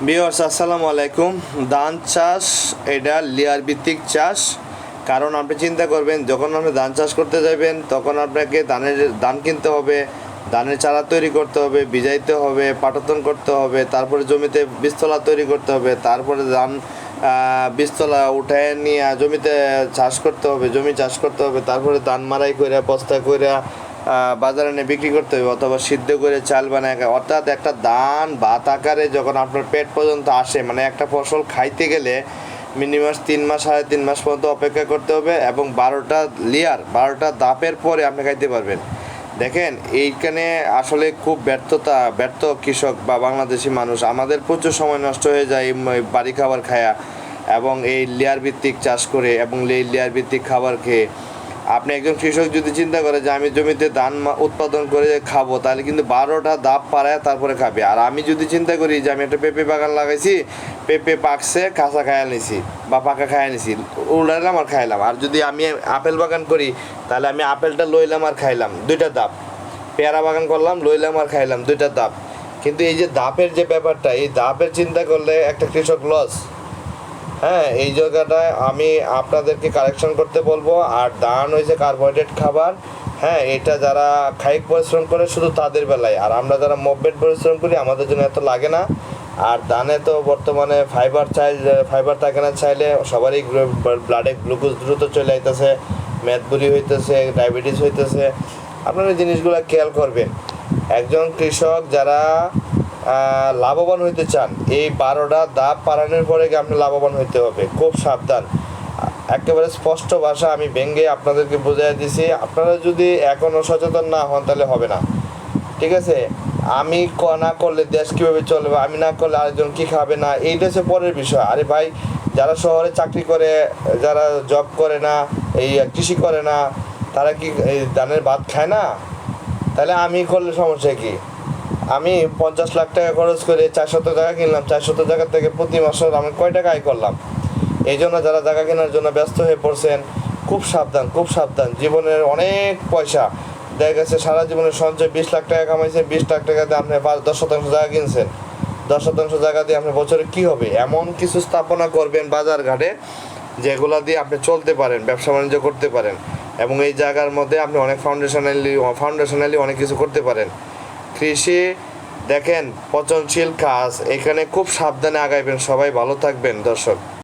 বিয়র্স আসসালামু আলাইকুম। ধান চাষ এটা লেয়ার ভিত্তিক চাষ। কারণ আপনি চিন্তা করবেন যখন আপনি ধান চাষ করতে যাবেন তখন আপনাকে ধানের ধান কিনতে হবে ধানের চারা তৈরি করতে হবে বিজাইতে হবে পাটাতন করতে হবে তারপরে জমিতে বীজতলা তৈরি করতে হবে তারপরে ধান বীজতলা উঠায় নিয়ে জমিতে চাষ করতে হবে জমি চাষ করতে হবে তারপরে ধান মারাই করে বস্তা আহ, বাজারে নিয়ে বিক্রি করতে হবে অথবা সিদ্ধ করে চাল বানায় অর্থাৎ একটা দান ভাত আকারে যখন আপনার পেট পর্যন্ত আসে মানে একটা ফসল খাইতে গেলে মিনিমাম তিন মাস, সাড়ে তিন মাস পর্যন্ত অপেক্ষা করতে হবে এবং বারোটা লেয়ার বারোটা দাপের পরে আপনি খাইতে পারবেন। দেখেন, এইখানে আসলে খুব ব্যর্থতা, ব্যর্থ কৃষক বা বাংলাদেশি মানুষ। আমাদের প্রচুর সময় নষ্ট হয়ে যায় বাড়ি খাবার খায়া এবং এই লেয়ার ভিত্তিক চাষ করে এবং এই লেয়ার ভিত্তিক খাবার খেয়ে। আপনি একজন কৃষক যদি চিন্তা করে যে আমি জমিতে ধান উৎপাদন করে খাব, তাহলে কিন্তু বারোটা দাপ পাড়ায় তারপরে খাবে। আর আমি যদি চিন্তা করি যে আমি একটা পেঁপে বাগান লাগাইছি, পেঁপে পাকছে, কাঁচা খায়া নিছি বা পাকা খায়া নিছি উড়াইলাম আর খাইলাম। আর যদি আমি আপেল বাগান করি, তাহলে আমি আপেলটা লইলাম আর খাইলাম, দুইটা দাপ পেয়ারা বাগান করলাম, লইলাম আর খাইলাম, দুইটা দাপ কিন্তু এই যে দাপের যে ব্যাপারটা, এই দাপের চিন্তা করলে একটা কৃষক লস হ্যাঁ এই জায়গাটায় আমি আপনাদেরকে কারেকশন করতে বলব। আর দান হয়েছে কার্বোহাইড্রেট খাবার। হ্যাঁ এটা যারা খাইক পরিশ্রম করে শুধু তাদের বেলায়। আর আমরা যারা মুভমেন্ট পরিশ্রম করি, আমাদের জন্য এত লাগে না। আর দানে তো বর্তমানে ফাইবার চাই ফাইবার থাকে না চাইলে সবারই ব্লাডে গ্লুকোজ দ্রুত চলে আইতেছে মেদবুরি হইতেছে ডায়াবেটিস হইতেছে। আপনারা জিনিসগুলো খেয়াল করবেন। একজন কৃষক যারা লাভবান হইতে চান, এই বারোটা দাপ পারানোর পরে আপনি লাভবান হইতে হবে। খুব সাবধান। একেবারে স্পষ্ট ভাষা আমি ভেঙ্গে আপনাদেরকে বোঝাই দিছি। আপনারা যদি এখনও সচেতন না হন, তাহলে হবে না। ঠিক আছে? আমি না করলে দেশ কীভাবে চলবে, আমি না করলে আরেকজন কী খাবে না, এইটা হচ্ছে পরের বিষয়। আরে ভাই, যারা শহরে চাকরি করে, যারা জব করে না, এই কৃষি করে না, তারা কি এই ধানের ভাত খায় না? তাহলে আমি করলে সমস্যা কি? আমি পঞ্চাশ লাখ টাকা খরচ করে চারশত টাকা কিনলাম চারশত জায়গা থেকে প্রতি মাসে আমি কয় টাকা আয় করলাম? এই জন্য যারা জায়গা কেনার জন্য ব্যস্ত হয়ে পড়ছেন, খুব সাবধান খুব সাবধান। জীবনের অনেক পয়সা। দেখা গেছে সারা জীবনের সঞ্চয় বিশ লাখ টাকা কামাইছেন, বিশ লাখ টাকা দিয়ে আপনি পাঁচ, দশ শতাংশ জায়গা কিনছেন। দশ শতাংশ জায়গা দিয়ে আপনি বছরে কি হবে? এমন কিছু স্থাপনা করবেন বাজার ঘাটে, যেগুলা দিয়ে আপনি চলতে পারেন, ব্যবসা বাণিজ্য করতে পারেন। এবং এই জায়গার মধ্যে আপনি অনেক ফাউন্ডেশনালি ফাউন্ডেশনালি অনেক কিছু করতে পারেন। কৃষি দেখেন পচনশীল কাজ। এখানে খুব সাবধানে আগাইবেন সবাই ভালো থাকবেন দর্শক।